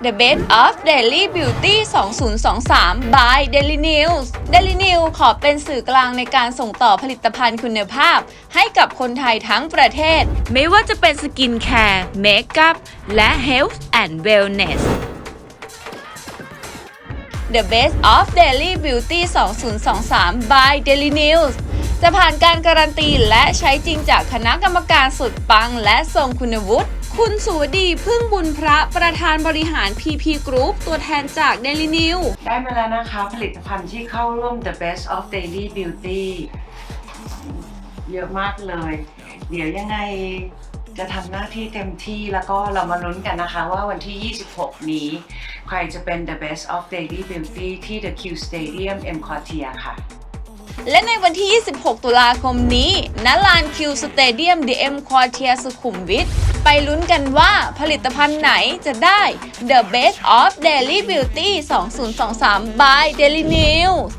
The Best of Daily Beauty 2023 by Daily News Daily News ขอเป็นสื่อกลางในการส่งต่อผลิตภัณฑ์คุณภาพ ให้กับคนไทยทั้งประเทศ ไม่ว่าจะเป็นสกินแคร์ เมคอัพ และ Health and Wellness The Best of Daily Beauty 2023 by Daily News จะผ่านการการันตีและใช้จริงจากคณะกรรมการสุดปังและทรงคุณวุฒิ คุณสุวดีพึ่งบุญพระประธานบริหาร PP Group ตัวแทนจาก Daily News ได้มาแล้วนะคะผลิตภัณฑ์ที่เข้าร่วม The Best of Daily Beauty เยอะมากเลย เดี๋ยวยังไงจะทำหน้าที่เต็มที่แล้วก็เรามาลุ้นกันนะคะว่าวันที่ 26 นี้ ใครจะเป็น The Best of Daily Beauty ที่ The Q Stadium M Quartier ค่ะ และในวันที่ 26 ตุลาคมนี้ณลานคิวสเตเดียมดีเอ็มควอเทียสุขุมวิทไปลุ้นกันว่าผลิตภัณฑ์ไหนจะได้ The Best of Daily Beauty 2023 by Daily News